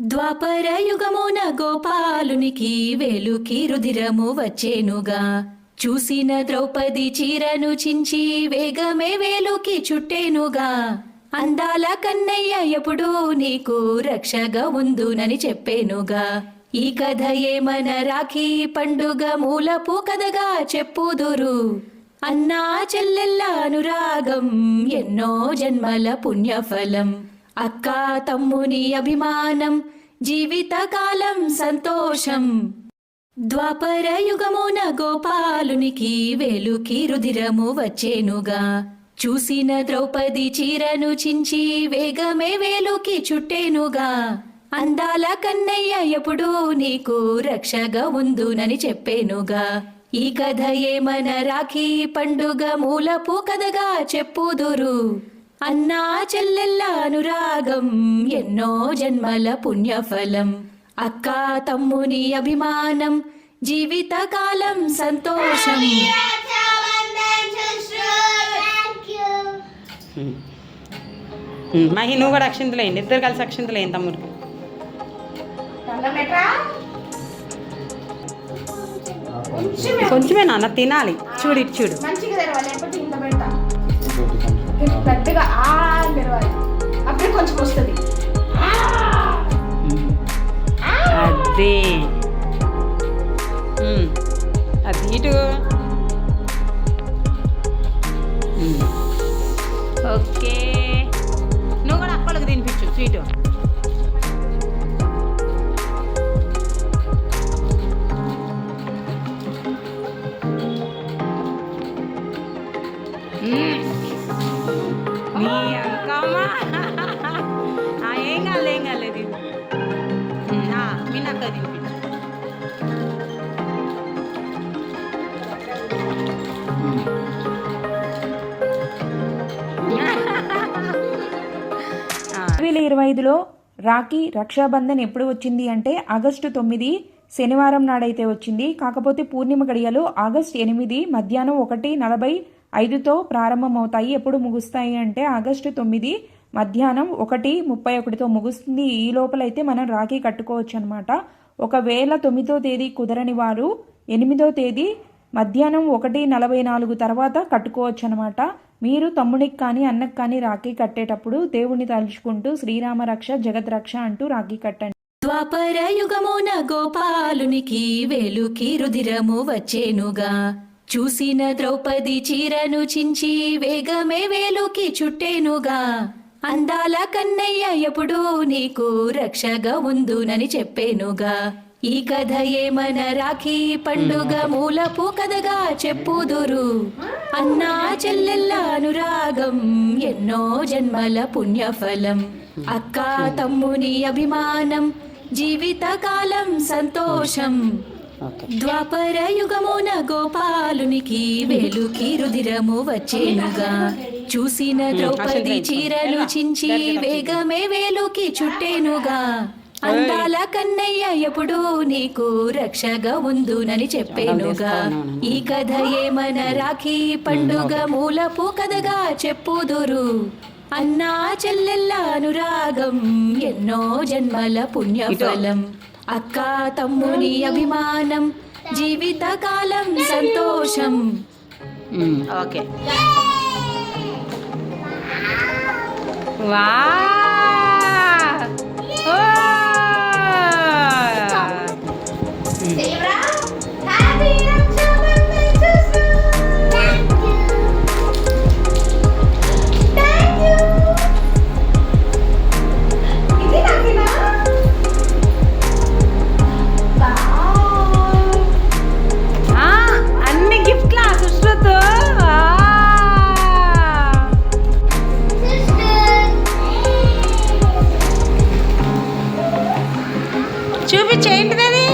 ద్వాపరయుగమున గోపాలునికి వేలుకి రుధిరము వచ్చేనుగా. చూసిన ద్రౌపది చీరను చించి వేగమే వేలుకి చుట్టేనుగా. అందాల కన్నయ్య ఎప్పుడూ నీకు రక్షగా ఉందునని చెప్పేనుగా. ఈ కథ ఏమన రాఖీ పండుగ మూలపు కథగా చెప్పుదురు. అన్నా చెల్లెల్ల అనురాగం ఎన్నో జన్మల పుణ్యఫలం. అక్క తమ్ముని అభిమానం జీవితకాలం సంతోషం. ద్వాపర యుగమున గోపాలునికి వేలుకి రుధిరము వచ్చేనుగా. చూసిన ద్రౌపది చీరను చించి వేగమే వేలుకి చుట్టేనుగా. అందాల కన్నయ్య ఎప్పుడూ నీకు రక్షగా ఉందునని చెప్పేనుగా. ఈ కథ ఏమన రాఖీ పండుగ మూలపు కథగా చెప్పుదురు. అన్నా చెల్లెల్ల అనురాగం ఎన్నో జన్మల పుణ్యఫలం. అక్క తమ్ముని అభిమానం జీవితకాలం సంతోషం. మహి నువ్వు కూడా అక్షింతలు వేయండి. ఇద్దరు కలిసి అక్షింతలు వేయండి తమ్ముడికి కొంచెమే నాన్న తినాలి. చూడు ఇటు చూడు. గట్టిగా ఆ అని తెరవాలి అప్పుడే కొంచెం వస్తుంది. మీ రెండు వేల ఇరవై ఐదులో రాఖీ రక్షాబంధన్ ఎప్పుడు వచ్చింది అంటే ఆగస్టు తొమ్మిది శనివారం నాడైతే వచ్చింది. కాకపోతే పూర్ణిమ గడియలు ఆగస్ట్ ఎనిమిది మధ్యాహ్నం ఒకటి నలభై ఐదుతో ప్రారంభమవుతాయి. ఎప్పుడు ముగుస్తాయి అంటే ఆగస్టు తొమ్మిది మధ్యాహ్నం ఒకటి ముప్పై ఒకటితో ముగుస్తుంది. ఈ లోపలైతే మనం రాఖీ కట్టుకోవచ్చు అనమాట ఒకవేళ తొమ్మిదో తేదీ కుదరని వారు ఎనిమిదో తేదీ మధ్యాహ్నం ఒకటి నలభై నాలుగు తర్వాత కట్టుకోవచ్చు అనమాట మీరు తమ్ముడికి కానీ అన్నకు కానీ రాఖీ కట్టేటప్పుడు దేవుణ్ణి తలుచుకుంటూ శ్రీరామ రక్ష జగత్ రక్ష అంటూ రాఖీ కట్టండి. ద్వాపర యుగమున గోపాలునికి వేలుకి రుధిరము వచ్చేనుగా. చూసిన ద్రౌపది చీరను చించి వేగమే వేలుకి చుట్టేనుగా. అందాల కన్నయ్య ఎప్పుడూ నీకు రక్షగా ఉందునని చెప్పేనుగా. ఈ కథ ఏమన రాఖీ పండుగ మూలపు కథగా చెప్పుదురు. అన్నా చెల్లెల్ల అనురాగం ఎన్నో జన్మల పుణ్యఫలం. అక్క తమ్ముని అభిమానం జీవితకాలం సంతోషం. ద్వాపర యుగమున గోపాలునికి వేలుకి రుధిరము వచ్చేనుగా. చూసిన ద్రౌపది చీరను చించి వేగమే వేలుకి చుట్టేనుగా. అందాల కన్నయ్య ఎప్పుడూ నీకు రక్షగా ఉందునని చెప్పేనుగా. ఈ కథ ఏమన రాఖీ పండుగ మూలపు కథగా చెప్పుదురు. అన్నా చెల్లెల్ల అనురాగం ఎన్నో జన్మల పుణ్యఫలం. అక్క తమ్ముని అభిమానం జీవితకాలం సంతోషం. ఓకే. 哇 చూపించు ఏంటిది అది?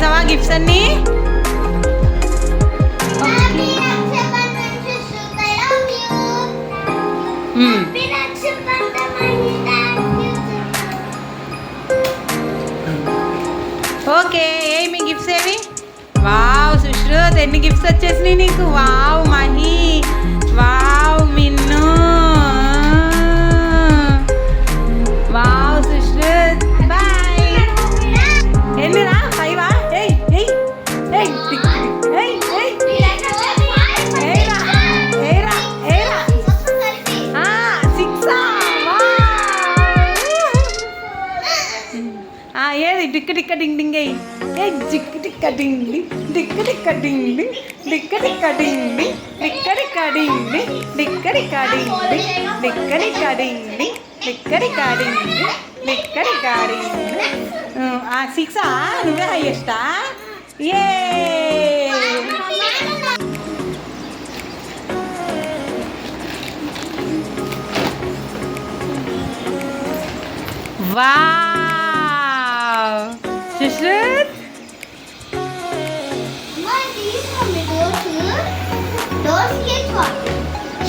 Mani. Thank you. ఓకే ఏమి గిఫ్ట్స్ ఏవి? వావ్ సుశ్రుత్ ఎన్ని గిఫ్ట్స్ వచ్చేసినాయి నీకు? వావ్ మహి. వావ్ డిక్క డిక్క డింగ్ డింగ్ డిక్క డిక్క డింగ్ డింగ్ ఆ సిక్సా నువ్వే హైయెస్టా ఏ వావ్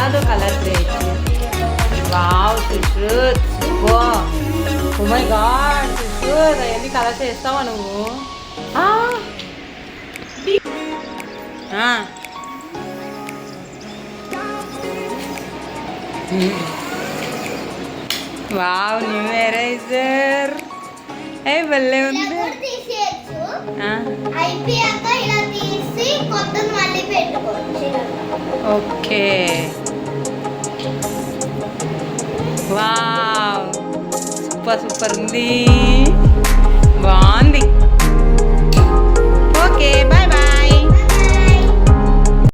కాదు colour wow Sushrut oh oh my god Sushrut అవన్నీ కలర్స్ వేస్తావా నువ్వు. వావ్ న్యూ ఎరేజర్ ఏ భలే ఉంది ఆ, అయిపోయాక ఇలా తీసి కొత్తది మళ్ళీ పెట్టుకోవచ్చు. ఓకే. వావ్. సూపర్ సూపర్ ఉంది. బాగుంది.